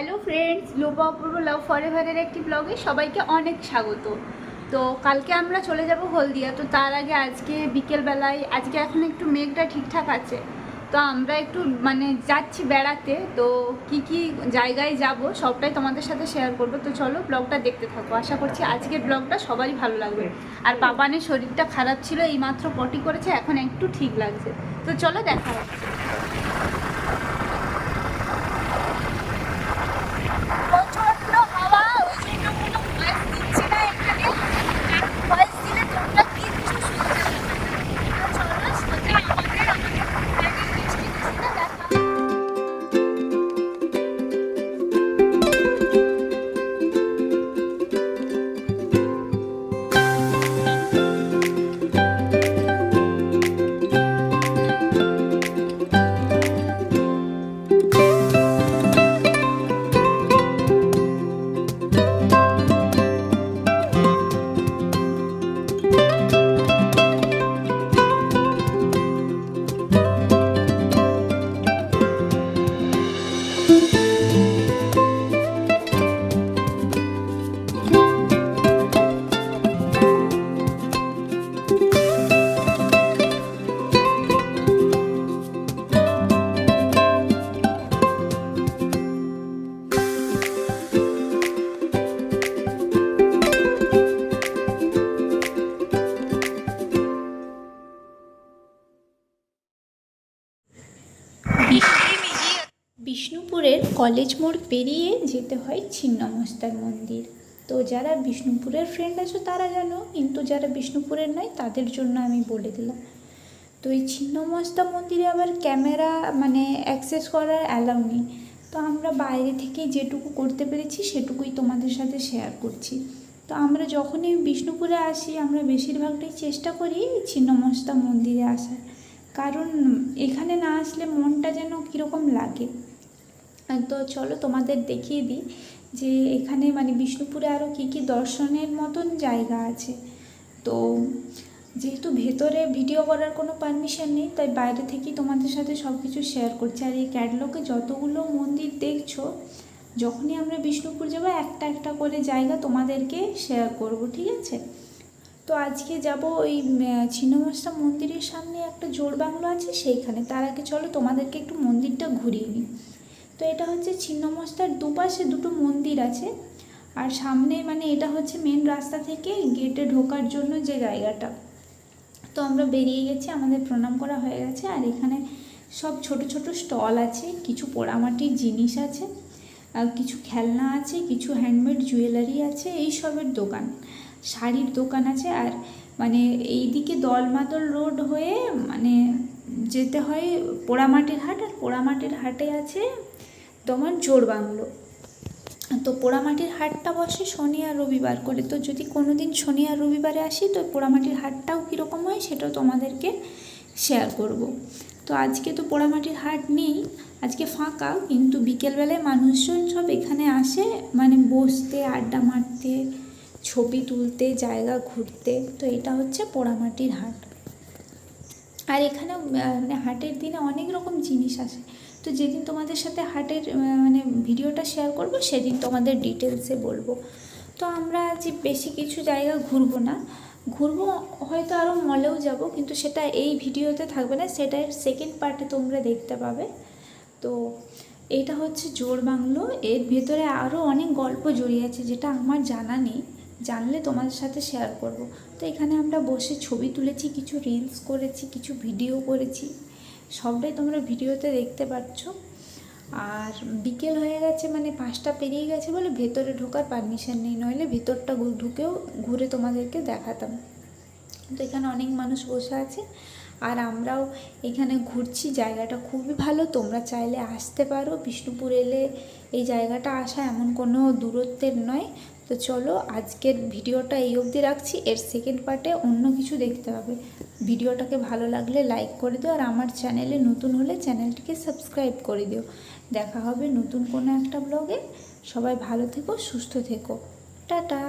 Hello friends Lopa Apurba love ফরেভারের একটি ব্লগে সবাইকে অনেক স্বাগত। তো কালকে আমরা চলে যাব হলদিয়া। তো তার আগে আজকে বিকেলবেলায়, আজকে এখন একটু মেঘটা ঠিকঠাক আছে। তো আমরা একটু মানে যাচ্ছি বেড়াতে। তো কি কি জায়গায় যাব সবটাই তোমাদের সাথে শেয়ার করব। তো চলো ব্লগটা দেখতে থাকো। আশা করছি আজকের ব্লগটা সবারই ভালো লাগবে। আর পাপানের শরীরটা খারাপ ছিল, এইমাত্র পটি করেছে, এখন একটু ঠিক লাগছে। তো চলো দেখা হচ্ছে বিষ্ণুপুরের কলেজ মোড় পেরিয়ে যেতে হয় ছিন্নমস্তার মন্দির। তো যারা বিষ্ণুপুরের ফ্রেন্ড আছো তারা জানো, কিন্তু যারা বিষ্ণুপুরের নয় তাদের জন্য আমি বলে দিলাম। তো এই ছিন্নমস্তা মন্দিরে আবার ক্যামেরা মানে অ্যাক্সেস করার অ্যালাউ নেই। তো আমরা বাইরে থেকে যেটুকু করতে পেরেছি সেটুকুই তোমাদের সাথে শেয়ার করছি। তো আমরা যখনই বিষ্ণুপুরে আসি, আমরা বেশিরভাগটাই চেষ্টা করি ছিন্নমস্তা মন্দিরে আসার। কারণ এখানে না আসলে মনটা যেন কীরকম লাগে। তো চলো তোমাদের দেখিয়ে দিই যে এখানে মানে বিষ্ণুপুরে আরও কী কী দর্শনের মতন জায়গা আছে। তো যেহেতু ভেতরে ভিডিও করার কোনো পারমিশন নেই, তাই বাইরে থেকেই তোমাদের সাথে সব কিছু শেয়ার করছি। আর এই ক্যাটলগে যতগুলো মন্দির দেখছ, যখনই আমরা বিষ্ণুপুর যাব, একটা একটা করে জায়গা তোমাদেরকে শেয়ার করব, ঠিক আছে? তো আজকে যাব ওই ছিন্নমস্তা মন্দিরের সামনে একটা জোর বাংলো আছে, সেইখানে। তার আগে চলো তোমাদেরকে একটু মন্দিরটা ঘুরিয়ে নিই। তো এটা হচ্ছে ছিন্নমস্তার দুপাশে দুটো মন্দির আছে। আর সামনে মানে এটা হচ্ছে মেন রাস্তা থেকে গেটে ঢোকার জন্য যে জায়গাটা। তো আমরা বেরিয়ে গেছি, আমাদের প্রণাম করা হয়ে গেছে। আর এখানে সব ছোট ছোট স্টল আছে, কিছু পোড়ামাটির জিনিস আছে কিছু খেলনা আছে, কিছু হ্যান্ডমেড জুয়েলারি আছে, এই সবের দোকান। শাড়ির দোকান আছে। আর মানে এইদিকে দলমাদল রোড হয়ে মানে যেতে হয় পোড়ামাটির হাট। আর পোড়ামাটির হাটে আছে তোমার জোর বাংলো। তো পোড়ামাটির হাটটা বসে শনি আর রবিবার করে। তো যদি কোনো দিন শনি আর রবিবারে আসি, তো পোড়ামাটির হাটটাও কীরকম হয় সেটাও তোমাদেরকে শেয়ার করব। তো আজকে তো পোড়ামাটির হাট নেই, আজকে ফাঁকা, কিন্তু বিকেলবেলায় মানুষজন সব এখানে আসে মানে বসতে, আড্ডা মারতে, ছবি তুলতে, জায়গা ঘুরতে। তো এটা হচ্ছে পোড়ামাটির হাট। আর এখানে মানে হাটের দিনে অনেক রকম জিনিস আসে। তো যেদিন তোমাদের সাথে হাটের মানে ভিডিওটা শেয়ার করব, সেদিন তোমাদের ডিটেলসে বলব। তো আমরা আজ বেশি কিছু জায়গা ঘুরবো না। ঘুরবো হয়তো আরও মলেও যাব, কিন্তু সেটা এই ভিডিওতে থাকবে না, সেটার সেকেন্ড পার্টে তোমরা দেখতে পাবে। তো এটা হচ্ছে জোর বাংলো। এর ভেতরে আরও অনেক গল্প জড়িয়ে আছে, যেটা আমার জানা নেই। জানলে তোমাদের সাথে শেয়ার করব। তো এখানে আমরা বসে ছবি তুলেছি, কিছু রিলস করেছি, কিছু ভিডিও করেছি। সবটাই তোমরা ভিডিওতে দেখতে পাচ্ছ। আর বিকেল হয়ে গেছে মানে পাঁচটা পেরিয়ে গেছে বলে ভেতরে ঢোকার পারমিশন নেই। নইলে ভেতরটা ঢুকেও ঘুরে তোমাদেরকে দেখাতাম। তো এখানে অনেক মানুষ বসে আছে। আর আমরাও এখানে ঘুরছি, জায়গাটা খুবই ভালো। তোমরা চাইলে আসতে পারো। বিষ্ণুপুর এলে এই জায়গাটা আসা এমন কোনো দূরত্বের নয়। তো চলো, আজকের ভিডিওটা এই অবধি রাখছি। এর সেকেন্ড পার্টে অন্য কিছু দেখতে হবে। ভিডিওটাকে ভালো লাগলে লাইক করে দিও আর আমার চ্যানেলে নতুন হলে চ্যানেলটিকে সাবস্ক্রাইব করে দিও। দেখা হবে নতুন কোনো একটা ব্লগে সবাই ভালো থেকো, সুস্থ থেকো। টাটা!